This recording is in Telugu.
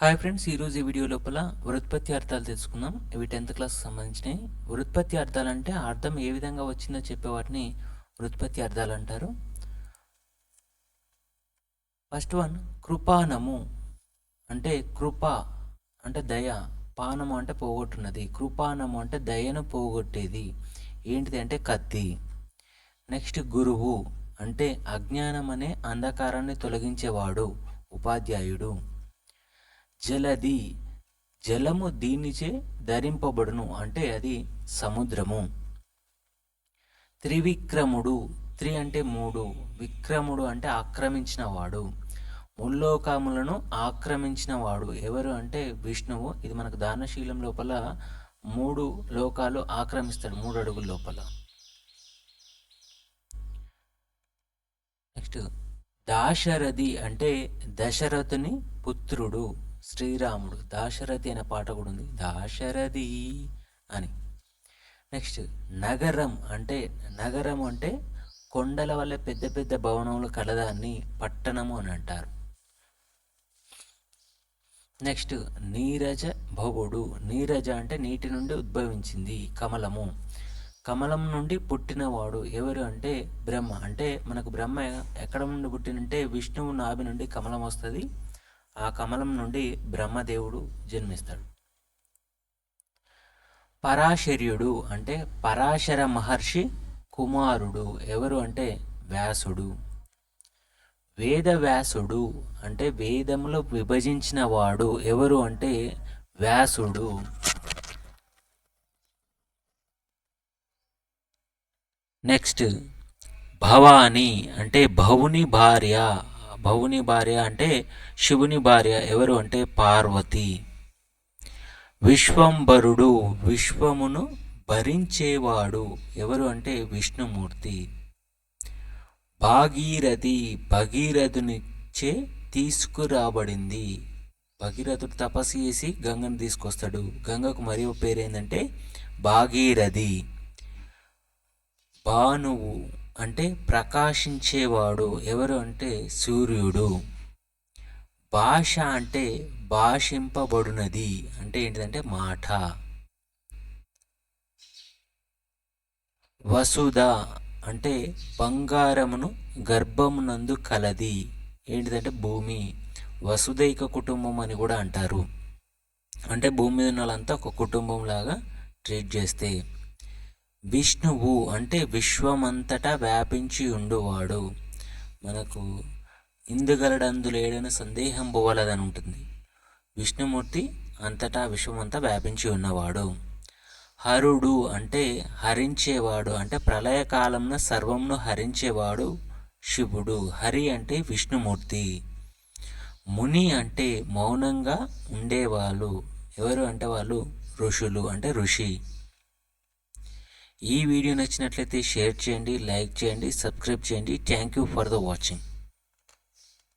హాయ్ ఫ్రెండ్స్ ఈరోజు ఈ వీడియో లోపల వృత్పత్తి అర్థాలు తెలుసుకుందాం. ఇవి టెన్త్ క్లాస్కి సంబంధించినవి. వృత్పత్తి అర్థాలు అంటే అర్థం ఏ విధంగా వచ్చిందో చెప్పే వాటిని వృత్పత్తి అర్థాలు అంటారు. ఫస్ట్ వన్ కృపానము అంటే కృప అంటే దయ. పానము అంటే పోగొట్టున్నది. కృపానము అంటే దయను పోగొట్టేది. ఏంటిది అంటే కత్తి. నెక్స్ట్ గురువు అంటే అజ్ఞానం అనే అంధకారాన్ని తొలగించేవాడు ఉపాధ్యాయుడు. జలది జలము దీనిచే ధరింపబడును అంటే అది సముద్రము. త్రివిక్రముడు త్రి అంటే మూడు విక్రముడు అంటే ఆక్రమించిన వాడు ముల్లోకములను ఆక్రమించిన వాడు ఎవరు అంటే విష్ణువు. ఇది మనకు దానశీలం లోపల మూడు లోకాలు ఆక్రమిస్తాడు మూడు అడుగుల లోపల. నెక్స్ట్ దాశరథి అంటే దశరథుని పుత్రుడు. శ్రీరాముడు దాశరథి అనే పాట కూడా ఉంది. దాశరథి అని. నెక్స్ట్ నగరం అంటే నగరం అంటే కొండల వల్ల పెద్ద పెద్ద భవనములు కలదాన్ని పట్టణము అని అంటారు. నెక్స్ట్ నీరజ భవుడు. నీరజ అంటే నీటి నుండి ఉద్భవించింది కమలము. కమలం నుండి పుట్టినవాడు ఎవరు అంటే బ్రహ్మ. అంటే మనకు బ్రహ్మ ఎక్కడ నుండి పుట్టినంటే విష్ణువు నాభి నుండి కమలం వస్తుంది. ఆ కమలం నుండి బ్రహ్మదేవుడు జన్మిస్తాడు. పరాశర్యుడు అంటే పరాశర మహర్షి కుమారుడు. ఎవరు అంటే వ్యాసుడు. వేద వ్యాసుడు అంటే వేదములో విభజించిన వాడు. ఎవరు అంటే వ్యాసుడు. నెక్స్ట్ భవాని అంటే భవుని భార్య. భవుని భార్య అంటే శివుని భార్య ఎవరు అంటే పార్వతి. విశ్వంబరుడు విశ్వమును భరించేవాడు ఎవరు అంటే విష్ణుమూర్తి. భాగీరథి భగీరథునిచ్చే తీసుకురాబడింది. భగీరథుడు తపస్సు చేసి గంగను తీసుకొస్తాడు. గంగకు మరియు పేరేందంటే భాగీరథి. భానువు అంటే ప్రకాశించేవాడు ఎవరు అంటే సూర్యుడు. భాష అంటే భాషింపబడినది అంటే ఏంటిదంటే మాట. వసుధ అంటే బంగారమును గర్భమునందు కలది. ఏంటిదంటే భూమి. వసుదైక కుటుంబం అని కూడా అంటారు. అంటే భూమి మీద ఉన్న వాళ్ళంతా ఒక కుటుంబం లాగా ట్రీట్ చేస్తే. విష్ణువు అంటే విశ్వమంతటా వ్యాపించి ఉండువాడు. మనకు ఇందుగలడందు లేడని సందేహం పోవలదని ఉంటుంది. విష్ణుమూర్తి అంతటా విశ్వమంతా వ్యాపించి ఉన్నవాడు. హరుడు అంటే హరించేవాడు అంటే ప్రళయకాలంలో సర్వంను హరించేవాడు శివుడు. హరి అంటే విష్ణుమూర్తి. ముని అంటే మౌనంగా ఉండేవాళ్ళు. ఎవరు అంటే వాళ్ళు? ఋషులు అంటే ఋషి. ఈ వీడియో నచ్చినట్లయితే షేర్ చేయండి లైక్ చేయండి సబ్స్క్రైబ్ చేయండి. Thank you for the watching